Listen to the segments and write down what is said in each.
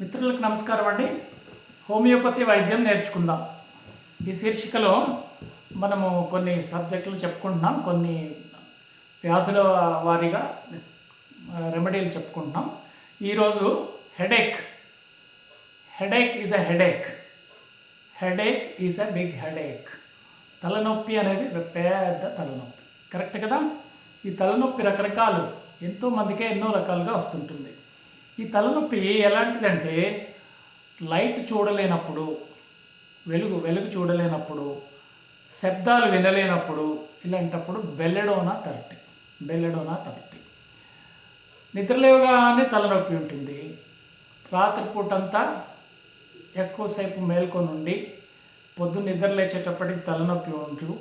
మిత్రులకు నమస్కారం అండి. హోమియోపతి వైద్యం నేర్చుకుందాం. ఈ శీర్షికలో మనము కొన్ని సబ్జెక్టులు చెప్పుకుంటున్నాం. కొన్ని వ్యాధుల వారీగా రెమెడీలు చెప్పుకుంటున్నాం. ఈరోజు headache. Headache is a headache. Headache is a big headache. తలనొప్పి అనేది పెద్ద తలనొప్పి. కరెక్ట్ కదా? ఈ తలనొప్పి రకరకాలు ఎంతో మందికే ఎన్నో రకాలుగా వస్తుంటుంది. ఈ తలనొప్పి ఎలాంటిదంటే లైట్ చూడలేనప్పుడు వెలుగు వెలుగు చూడలేనప్పుడు శబ్దాలు వినలేనప్పుడు ఇలాంటప్పుడు బెల్లెడోనా తరట్టి బెల్లెడోనా తరటి నిద్రలేవగానే తలనొప్పి ఉంటుంది. రాత్రిపూటంతా ఎక్కువసేపు మేల్కొని ఉండి పొద్దున్న నిద్ర లేచేటప్పటికి తలనొప్పి ఉంటూ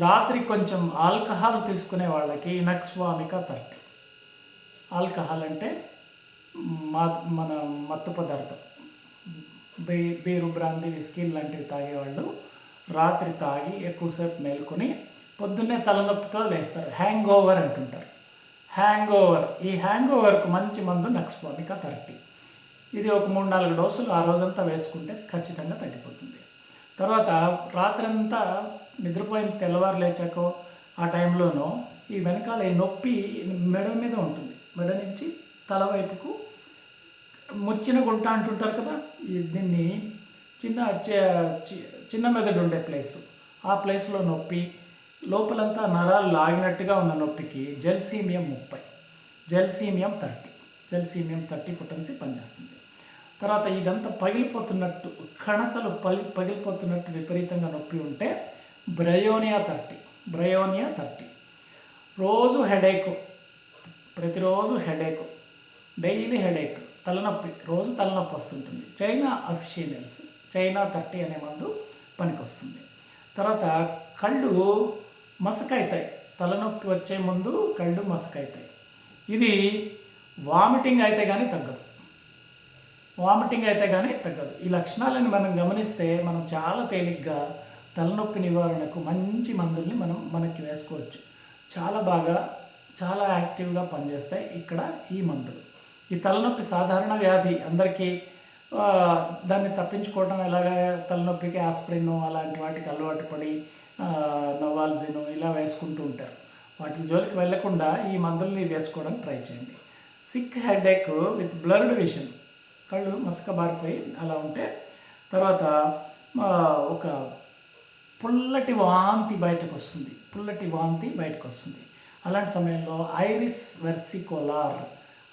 రాత్రి కొంచెం ఆల్కహాల్ తీసుకునే వాళ్ళకి నక్స్వామిక థర్టీ ఆల్కహాల్ అంటే మా మన మత్తు పదార్థం. బీ బీరు బ్రాంది విస్కీ లాంటివి తాగేవాళ్ళు రాత్రి తాగి ఎక్కువసేపు మేల్కొని పొద్దున్నే తలనొప్పితో లేస్తారు. హ్యాంగ్ ఓవర్ అంటుంటారు. హ్యాంగ్ ఓవర్ ఈ హ్యాంగ్ ఓవర్కు మంచి మందు నక్స్వామిక థర్టీ. ఇది ఒక మూడు నాలుగు డోసులు ఆ రోజంతా వేసుకుంటే ఖచ్చితంగా తగ్గిపోతుంది. తర్వాత రాత్రంతా నిద్రపోయిన తెల్లవారు లేచాకో ఆ టైంలోనూ ఈ వెనకాల ఈ నొప్పి మెడ మీద ఉంటుంది. మెడ నుంచి తల వైపుకు ముచ్చిన గుంట అంటుంటారు కదా ఈ దీన్ని చిన్న చి- చిన్న మెదడు ఉండే ప్లేసు. ఆ ప్లేస్లో నొప్పి లోపలంతా నరాలు లాగినట్టుగా ఉన్న నొప్పికి జెల్సీమియం ముప్పై gelsemium thirty gelsemium thirty potency పనిచేస్తుంది. తర్వాత ఇదంతా పగిలిపోతున్నట్టు కణతలు పగి పగిలిపోతున్నట్టు విపరీతంగా నొప్పి ఉంటే బ్రయోనియా థర్టీ బ్రయోనియా థర్టీ. రోజు హెడేక్ ప్రతిరోజు హెడేక్ డైలీ హెడేక్. తలనొప్పి రోజు తలనొప్పి వస్తుంటుంది. చైనా అఫిషియల్స్ చైనా థర్టీ అనే మందు పనికొస్తుంది. తర్వాత కళ్ళు మసకైతాయి. తలనొప్పి వచ్చే ముందు కళ్ళు మసకైతాయి. ఇది వామిటింగ్ అయితే కానీ తగ్గదు. వామిటింగ్ అయితే కానీ తగ్గదు. ఈ లక్షణాలను మనం గమనిస్తే మనం చాలా తేలిగ్గా తలనొప్పి నివారణకు మంచి మందుల్ని మనం మనకి వేసుకోవచ్చు. చాలా బాగా చాలా యాక్టివ్గా పనిచేస్తాయి ఇక్కడ ఈ మందులు. ఈ తలనొప్పి సాధారణ వ్యాధి. అందరికీ దాన్ని తప్పించుకోవడం ఎలాగ? తలనొప్పికి ఆస్ప్రిన్ అలాంటి వాటికి అలవాటు పడి నవాల్జిన్ ఇలా వేసుకుంటూ ఉంటారు. వాటి జోలికి వెళ్ళకుండా ఈ మందుల్ని వేసుకోవడానికి ట్రై చేయండి. Sick headache with blurred vision. కళ్ళు మసక బారిపోయి అలా ఉంటే తర్వాత ఒక పుల్లటి వాంతి బయటకు వస్తుంది పుల్లటి వాంతి బయటకు వస్తుంది అలాంటి సమయంలో iris versicolor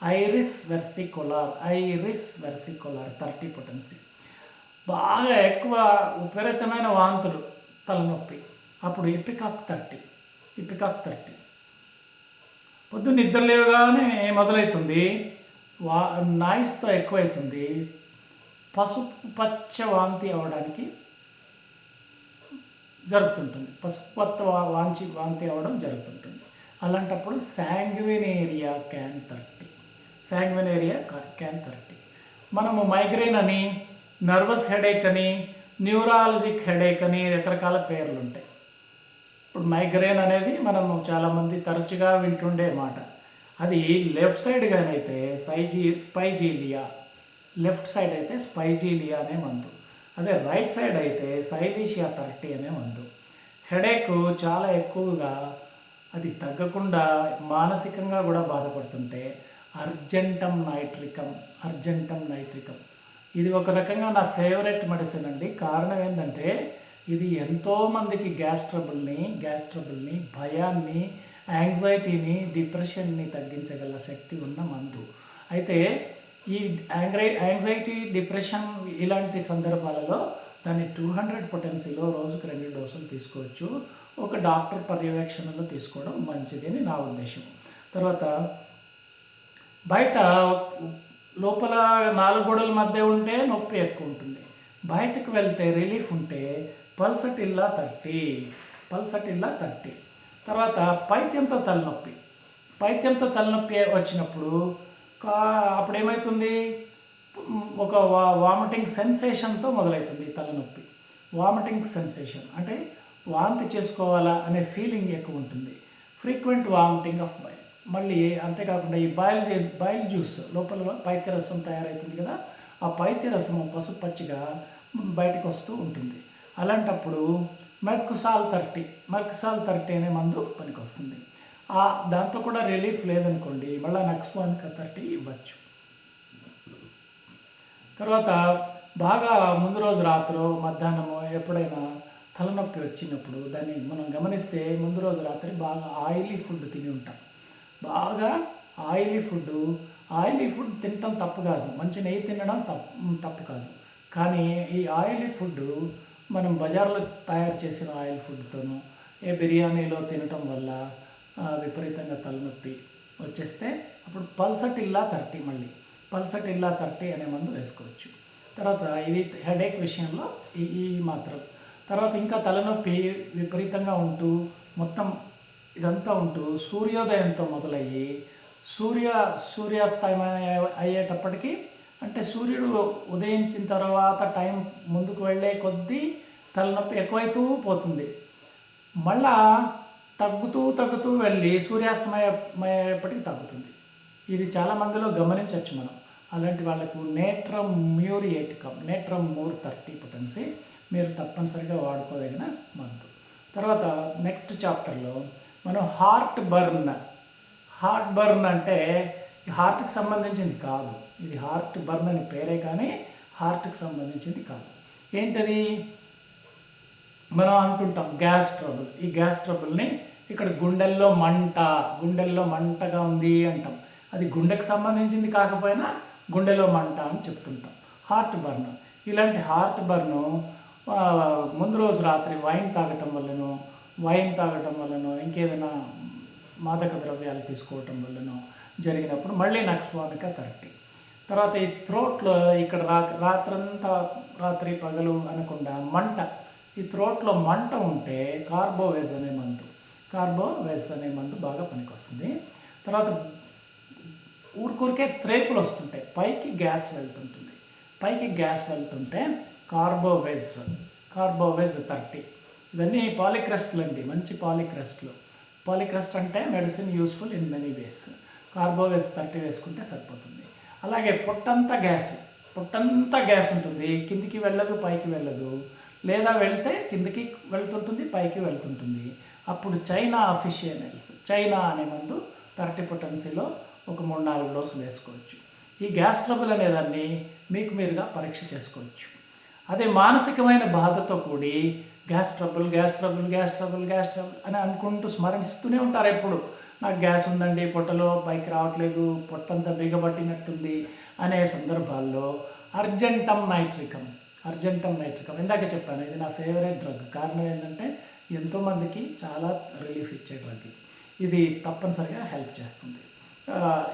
iris versicolor iris versicolor thirty potency. బాగా ఎక్కువ విపరీతమైన వాంతులు తలనొప్పి. అప్పుడు ఇపికాక్ థర్టీ ఇపికాక్ థర్టీ. పొద్దున్న నిద్ర లేవగానే మొదలవుతుంది వా నాయిస్తో ఎక్కువవుతుంది పసుపు పచ్చ వాంతి అవ్వడానికి జరుగుతుంటుంది. పసుపు పచ్చ వాంచి వాంతి అవ్వడం జరుగుతుంటుంది. అలాంటప్పుడు sanguinaria can thirty. Sanguinaria can thirty. మనము మైగ్రేన్ అని నర్వస్ హెడేక్ అని న్యూరాలజిక్ హెడేక్ అని రకరకాల పేర్లు ఉంటాయి ఇప్పుడు మైగ్రేన్ అనేది మనము చాలామంది తరచుగా వింటుండే మాట. అది లెఫ్ట్ సైడ్ కానైతే సైజీ స్పైజీలియా లెఫ్ట్ సైడ్ అయితే స్పైజీలియా అనే మందు. అదే రైట్ సైడ్ అయితే సైలీషియా థర్టీ అనే మందు. హెడేక్ చాలా ఎక్కువగా అది తగ్గకుండా మానసికంగా కూడా బాధపడుతుంటే అర్జెంటం నైట్రికం అర్జెంటం నైట్రికం. ఇది ఒక రకంగా నా ఫేవరెట్ మెడిసిన్ అండి. కారణం ఏంటంటే ఇది ఎంతోమందికి గ్యాస్ ట్రబుల్ని గ్యాస్ ట్రబుల్ని భయాన్ని యాంగ్జైటీని డిప్రెషన్ని తగ్గించగల శక్తి ఉన్న మందు. అయితే ఈ యాంగ్రై యాంగ్జైటీ డిప్రెషన్ ఇలాంటి సందర్భాలలో దాన్ని టూ హండ్రెడ్ పొటెన్సీలో రోజుకు రెండు డోసులు తీసుకోవచ్చు. ఒక డాక్టర్ పర్యవేక్షణలో తీసుకోవడం మంచిది అని నా ఉద్దేశం. తర్వాత బయట లోపల నాలుగు గోడల మధ్య ఉంటే నొప్పి ఎక్కువ ఉంటుంది. బయటకు వెళ్తే రిలీఫ్ ఉంటే పల్సటిల్లా థర్టీ పల్సటిల్లా థర్టీ. తర్వాత పైత్యంతో తలనొప్పి. పైత్యంతో తలనొప్పి వచ్చినప్పుడు కా అప్పుడు ఏమవుతుంది ఒక వా వామిటింగ్ సెన్సేషన్తో మొదలవుతుంది తలనొప్పి. వామిటింగ్ సెన్సేషన్ అంటే వాంతి చేసుకోవాలా అనే ఫీలింగ్ ఎక్కువ ఉంటుంది. ఫ్రీక్వెంట్ వామిటింగ్ ఆఫ్ బైల్ మళ్ళీ అంతేకాకుండా ఈ బాయిల్ బాయిల్ జ్యూస్ లోపల పైత్యరసం తయారవుతుంది కదా ఆ పైత్య రసము పసుపు పచ్చిగా బయటకు వస్తూ ఉంటుంది. అలాంటప్పుడు మెర్కుసాల్ థర్టీ మెర్కుసాల్ థర్టీ అనే మందు పనికి వస్తుంది ఆ దాంతో కూడా రిలీఫ్ లేదనుకోండి మళ్ళీ నక్స్పానిక థర్టీ ఇవ్వచ్చు. తర్వాత బాగా ముందు రోజు రాత్రి మధ్యాహ్నము ఎప్పుడైనా తలనొప్పి వచ్చినప్పుడు దాన్ని మనం గమనిస్తే ముందు రోజు రాత్రి బాగా ఆయిలీ ఫుడ్ తిని ఉంటాం. బాగా ఆయిలీ ఫుడ్ ఆయిలీ ఫుడ్ తినటం తప్పు కాదు. మంచి నెయ్యి తినడం తప్పు తప్పు కాదు. కానీ ఈ ఆయిలీ ఫుడ్ మనం బజార్లో తయారు చేసిన ఆయిల్ ఫుడ్తోనూ ఏ బిర్యానీలో తినటం వల్ల విపరీతంగా తలనొప్పి వచ్చేస్తే అప్పుడు పల్సటిల్లా థర్టీ మళ్ళీ. పల్సటిల్లా థర్టీ అనే మందు వేసుకోవచ్చు. తర్వాత ఇది హెడేక్ విషయంలో ఈ ఈ మాత్రం. తర్వాత ఇంకా తలనొప్పి విపరీతంగా ఉంటూ మొత్తం ఇదంతా ఉంటూ సూర్యోదయంతో మొదలయ్యి సూర్య సూర్యాస్తమయం అయ్యేటప్పటికీ అయ్యేటప్పటికి అంటే సూర్యుడు ఉదయించిన తర్వాత టైం ముందుకు వెళ్ళే కొద్దీ తలనొప్పి ఎక్కువైతూ పోతుంది. మళ్ళా తగ్గుతూ తగ్గుతూ వెళ్ళి సూర్యాస్తమయప్పటికి తగ్గుతుంది. ఇది చాలా మందిలో గమనించవచ్చు మనం. అలాంటి వాళ్ళకు natrum muriaticum natrum mur thirty potency మీరు తప్పనిసరిగా వాడుకోదగిన మందు తర్వాత నెక్స్ట్ చాప్టర్లో మనం హార్ట్ బర్న్ హార్ట్ బర్న్ అంటే హార్ట్కి సంబంధించింది కాదు. ఇది హార్ట్ బర్న్ అని పేరే కానీ హార్ట్కి సంబంధించింది కాదు. ఏంటది? మనం అంటుంటాం గ్యాస్ ట్రబుల్ ఈ గ్యాస్ ట్రబుల్ని ఇక్కడ గుండెల్లో మంట గుండెల్లో మంటగా ఉంది అంటాం. అది గుండెకి సంబంధించింది కాకపోయినా గుండెలో మంట అని చెప్తుంటాం. హార్ట్ బర్న్ ఇలాంటి హార్ట్ బర్న్ ముందు రోజు రాత్రి వైన్ తాగటం వల్లనో వైన్ తాగటం వల్లనో ఇంకేదైనా మాదక ద్రవ్యాలు తీసుకోవటం వల్లనో జరిగినప్పుడు మళ్ళీ నక్స్పానిక థర్టీ తర్వాత ఈ త్రోట్లో ఇక్కడ రా రాత్రంతా రాత్రి పగలు అనకుండా మంట. ఈ త్రోట్లో మంట ఉంటే కార్బోవేజ్ అనే మందు కార్బోవేజ్ అనే మందు బాగా పనికొస్తుంది. తర్వాత ఊరికూరికే త్రేపులు వస్తుంటాయి పైకి గ్యాస్ వెళ్తుంటుంది. పైకి గ్యాస్ వెళ్తుంటే కార్బోవేజ్ కార్బోవేజ్ థర్టీ ఇవన్నీ పాలిక్రస్ట్లు అండి మంచి పాలిక్రస్ట్లు. పాలిక్రస్ట్ అంటే medicine useful in many ways. Carbo veg thirty వేసుకుంటే సరిపోతుంది. అలాగే పొట్టంతా గ్యాస్ పొట్టంతా గ్యాస్ ఉంటుంది. కిందికి వెళ్ళదు పైకి వెళ్ళదు. లేదా వెళ్తే కిందికి వెళ్తుంటుంది పైకి వెళ్తుంటుంది. అప్పుడు చైనా అఫిషియనల్స్ చైనా అనే మందు థర్టీ పొటెన్సీలో ఒక మూడు నాలుగు డోసులు వేసుకోవచ్చు. ఈ గ్యాస్ ట్రబుల్ అనేదాన్ని మీకు మీరుగా పరీక్ష చేసుకోవచ్చు. అదే మానసికమైన బాధతో కూడి gas trouble gas trouble gas trouble gas trouble అని అనుకుంటూ స్మరణిస్తూనే ఉంటారు ఎప్పుడు. నాకు గ్యాస్ ఉందండి పొట్టలో పైకి రావట్లేదు పొట్టంతా బిగబట్టినట్టుంది అనే సందర్భాల్లో అర్జెంటమ్ నైట్రికం అర్జెంటమ్ నైట్రికం. ఇందాక చెప్పాను ఇది నా ఫేవరెట్ డ్రగ్. కారణం ఏంటంటే ఎంతోమందికి చాలా రిలీఫ్ ఇచ్చే డ్రగ్ ఇది. ఇది తప్పనిసరిగా హెల్ప్ చేస్తుంది.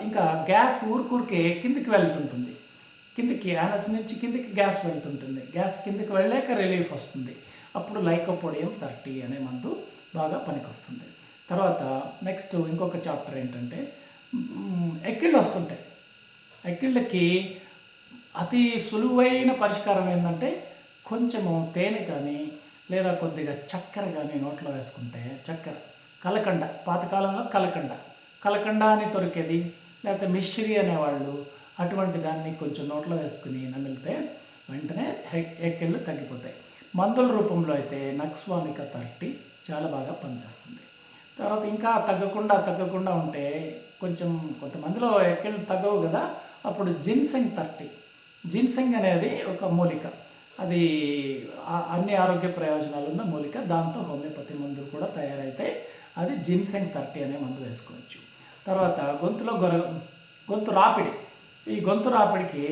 ఇంకా గ్యాస్ ఊరికూరికే కిందికి వెళ్తుంటుంది. కిందికి యానస్ నుంచి కిందికి గ్యాస్ వెళ్తుంటుంది. గ్యాస్ కిందికి వెళ్ళాక రిలీఫ్ వస్తుంది. అప్పుడు లైకోపోడియం థర్టీ అనే మందు బాగా పనికొస్తుంది. తర్వాత నెక్స్ట్ ఇంకొక చాప్టర్ ఏంటంటే ఎక్కిళ్ళు వస్తుంటాయి. ఎక్కిళ్ళకి అతి సులువైన పరిష్కారం ఏంటంటే కొంచెము తేనె కానీ లేదా కొద్దిగా చక్కెర కానీ నోట్లో వేసుకుంటే చక్కెర కలకండ పాతకాలంలో కలకండ. కలకండ అని దొరికేది లేకపోతే మిశ్రీ అనేవాళ్ళు అటువంటి దాన్ని కొంచెం నోట్లో వేసుకుని నమిలితే వెంటనే ఎక్కిళ్ళు తగ్గిపోతాయి. మందుల రూపంలో అయితే నక్స్వానిక థర్టీ చాలా బాగా పనిచేస్తుంది. తర్వాత ఇంకా తగ్గకుండా తగ్గకుండా ఉంటే కొంచెం కొంతమందిలో ఎక్కడ తగ్గవు కదా అప్పుడు జిన్సెంగ్ థర్టీ జిన్సెంగ్ అనేది ఒక మూలిక. అది అన్ని ఆరోగ్య ప్రయోజనాలు ఉన్న మూలిక. దాంతో హోమియోపతి మందులు కూడా తయారైతే అది జిన్సెంగ్ థర్టీ అనే మందు వేసుకోవచ్చు. తర్వాత గొంతులో గొర గొంతు రాపిడి. ఈ గొంతు రాపిడికి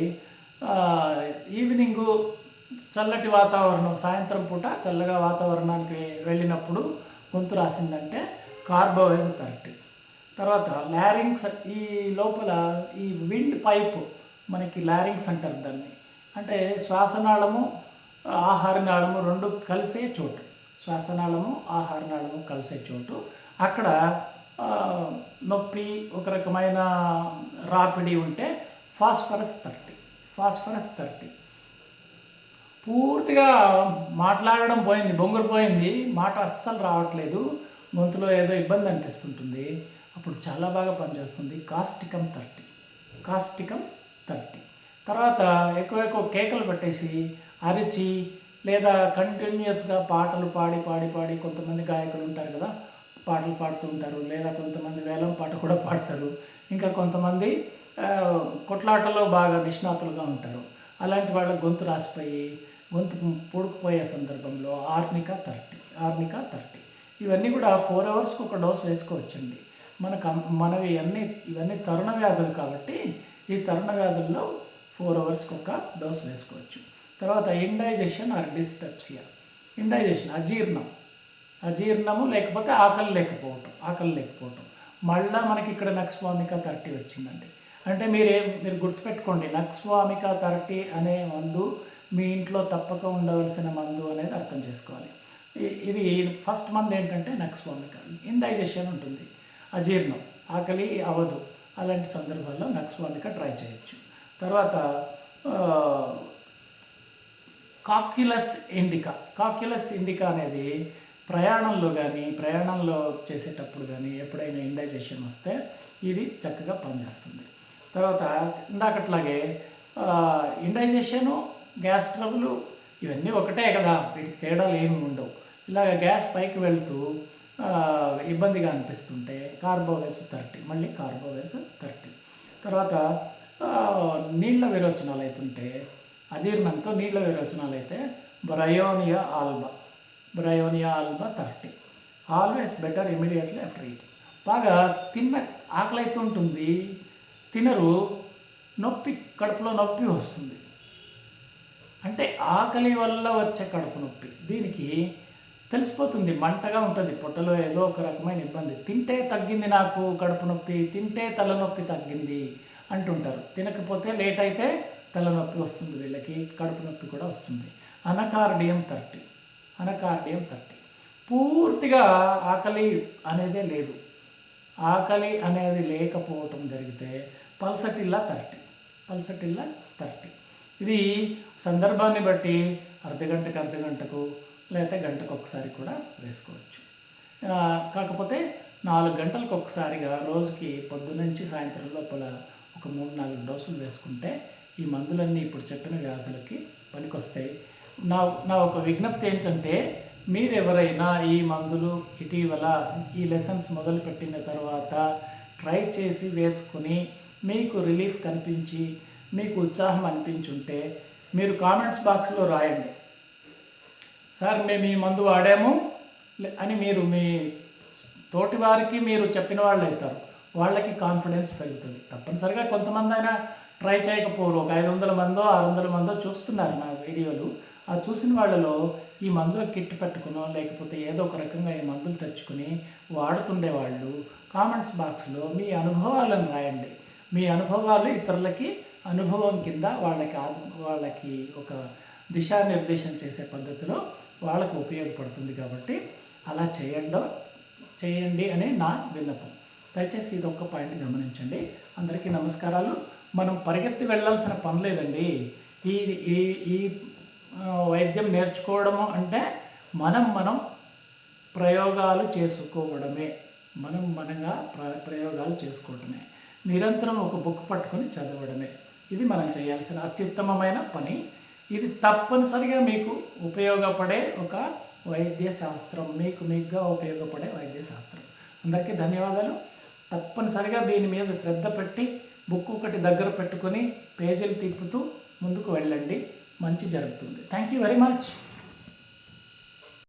ఈవినింగు చల్లటి వాతావరణం. సాయంత్రం పూట చల్లగా వాతావరణానికి వెళ్ళినప్పుడు గొంతు రాసిందంటే కార్బోవేజ్ థర్టీ తర్వాత లారింగ్స్ ఈ లోపల ఈ విండ్ పైప్ మనకి లారింగ్స్ అంటారు దాన్ని. అంటే శ్వాసనాళము ఆహారనాళము రెండు కలిసే చోటు. శ్వాసనాళము ఆహారనాళము కలిసే చోటు. అక్కడ నొప్పి ఒక రకమైన రాపిడి ఉంటే ఫాస్ఫరస్ థర్టీ ఫాస్ఫరస్ థర్టీ పూర్తిగా మాట్లాడడం పోయింది బొంగురు పోయింది. మాట అస్సలు రావట్లేదు. గొంతులో ఏదో ఇబ్బంది అనిపిస్తుంటుంది. అప్పుడు చాలా బాగా పనిచేస్తుంది. Causticum thirty. Causticum thirty. తర్వాత ఎక్కువ ఎక్కువ కేకలు పెట్టేసి అరిచి లేదా కంటిన్యూస్గా పాటలు పాడి పాడి పాడి కొంతమంది గాయకులు ఉంటారు కదా పాటలు పాడుతూ ఉంటారు. లేదా కొంతమంది వేలం పాట కూడా పాడతారు. ఇంకా కొంతమంది కొట్లాటలో బాగా నిష్ణాతులుగా ఉంటారు. అలాంటి వాళ్ళ గొంతు రాసిపోయి గొంతు పూడుకుపోయే సందర్భంలో ఆర్నికా థర్టీ ఆర్నికా థర్టీ. ఇవన్నీ కూడా ఫోర్ అవర్స్కి ఒక డోస్ వేసుకోవచ్చండి. మనకు మనవి అన్నీ ఇవన్నీ తరుణ వ్యాధులు కాబట్టి ఈ తరుణ వ్యాధుల్లో ఫోర్ అవర్స్కి ఒక డోస్ వేసుకోవచ్చు. తర్వాత ఇండైజెషన్ ఆర్ డిస్పెప్సియా ఇండైజెషన్ అజీర్ణం. అజీర్ణము లేకపోతే ఆకలి లేకపోవటం ఆకలి లేకపోవటం. మళ్ళీ మనకి ఇక్కడ నక్స్వామిక థర్టీ వచ్చిందండి. అంటే మీరేం మీరు గుర్తుపెట్టుకోండి నక్స్వామిక థర్టీ అనే మందు మీ ఇంట్లో తప్పక ఉండవలసిన మందు అనేది అర్థం చేసుకోవాలి. ఇది ఫస్ట్ మందు ఏంటంటే నక్స్వామిక. ఇండైజెషన్ ఉంటుంది. అజీర్ణం ఆకలి అవదు అలాంటి సందర్భాల్లో నక్స్వామిక ట్రై చేయొచ్చు. తర్వాత కాక్యులస్ ఇండికా. కాక్యులస్ ఇండికా అనేది ప్రయాణంలో కానీ ప్రయాణంలో చేసేటప్పుడు కానీ ఎప్పుడైనా ఇండైజెషన్ వస్తే ఇది చక్కగా పనిచేస్తుంది. తర్వాత ఇందాకట్లాగే ఇండైజెషను గ్యాస్ ట్రబుల్ ఇవన్నీ ఒకటే కదా వీటికి తేడాలు ఏమి ఉండవు. ఇలాగ గ్యాస్ పైకి వెళ్తూ ఇబ్బందిగా అనిపిస్తుంటే కార్బోవేస్ థర్టీ మళ్ళీ కార్బోవేస్ థర్టీ. తర్వాత నీళ్ళ నీళ్ళ విరోచనాలు అవుతుంటే అజీర్ణంతో నీళ్ళ విరోచనాలు అయితే bryonia alba bryonia alba thirty. Always better immediately after eating. బాగా తిన్న ఆకలి అయితే ఉంటుంది తినరు నొప్పి కడుపులో నొప్పి వస్తుంది. అంటే ఆకలి వల్ల వచ్చే కడుపు నొప్పి. దీనికి తెలిసిపోతుంది మంటగా ఉంటుంది. పొట్టలో ఏదో ఒక రకమైన ఇబ్బంది. తింటే తగ్గింది నాకు కడుపు నొప్పి తింటే తలనొప్పి తగ్గింది అంటుంటారు. తినకపోతే లేట్ అయితే తలనొప్పి వస్తుంది వీళ్ళకి కడుపు నొప్పి కూడా వస్తుంది. Anacardium thirty anacardium thirty. పూర్తిగా ఆకలి అనేదే లేదు. ఆకలి అనేది లేకపోవటం జరిగితే పల్సటిల్లా థర్టీ. Pulsatilla thirty. ఇది సందర్భాన్ని బట్టి అర్ధగంటకు అర్ధగంటకు లేకపోతే గంటకు ఒకసారి కూడా వేసుకోవచ్చు. కాకపోతే నాలుగు గంటలకు ఒకసారిగా రోజుకి పొద్దునుంచి సాయంత్రం లోపల ఒక మూడు నాలుగు డోసులు వేసుకుంటే ఈ మందులన్నీ ఇప్పుడు చెప్పిన వ్యాధులకి పనికొస్తాయి. నా నా ఒక విజ్ఞప్తి ఏంటంటే మీరు ఎవరైనా ఈ మందులు ఇటీవల ఈ లెసన్స్ మొదలుపెట్టిన తర్వాత ట్రై చేసి వేసుకుని మీకు రిలీఫ్ కనిపించి మీకు ఉత్సాహం అనిపించుంటే మీరు కామెంట్స్ బాక్స్లో రాయండి. సార్ మేము ఈ మందు వాడాము లే- అని మీరు మీ తోటి వారికి మీరు చెప్పిన వాళ్ళు అవుతారు. వాళ్ళకి కాన్ఫిడెన్స్ పెరుగుతుంది. తప్పనిసరిగా కొంతమంది అయినా ట్రై చేయకపోరు. ఒక ఐదు వందల మందో ఆరు వందల మందో చూస్తున్నారు నా వీడియోలు. ఆ చూసిన వాళ్ళలో ఈ మందులు కిట్ పెట్టుకునో లేకపోతే ఏదో ఒక రకంగా ఈ మందులు తెచ్చుకుని వాడుతుండే వాళ్ళు కామెంట్స్ బాక్స్లో మీ అనుభవాలను రాయండి. మీ అనుభవాలు ఇతరులకి అనుభవం కింద వాళ్ళకి వాళ్ళకి ఒక దిశానిర్దేశం చేసే పద్ధతిలో వాళ్ళకు ఉపయోగపడుతుంది కాబట్టి అలా చేయండి చేయండి అని నా విన్నపం. దయచేసి ఇది ఒక్క పాయింట్ గమనించండి. అందరికీ నమస్కారాలు. మనం పరిగెత్తి వెళ్ళాల్సిన పని లేదండి. ఈ ఈ ఈ వైద్యం నేర్చుకోవడము అంటే మనం మనం ప్రయోగాలు చేసుకోవడమే. మనం మనగా ప్ర ప్రయోగాలు చేసుకోవడమే. నిరంతరం ఒక బుక్ పట్టుకొని చదవడమే. ఇది మనం చేయాల్సిన అత్యుత్తమమైన పని. ఇది తప్పనిసరిగా మీకు ఉపయోగపడే ఒక వైద్య శాస్త్రం. మీకు మీకుగా ఉపయోగపడే వైద్య శాస్త్రం. అందరికీ ధన్యవాదాలు. తప్పనిసరిగా దీని మీద శ్రద్ధ పెట్టి బుక్ ఒకటి దగ్గర పెట్టుకొని పేజీలు తిప్పుతూ ముందుకు వెళ్ళండి. మంచి జరుగుతుంది. Thank you very much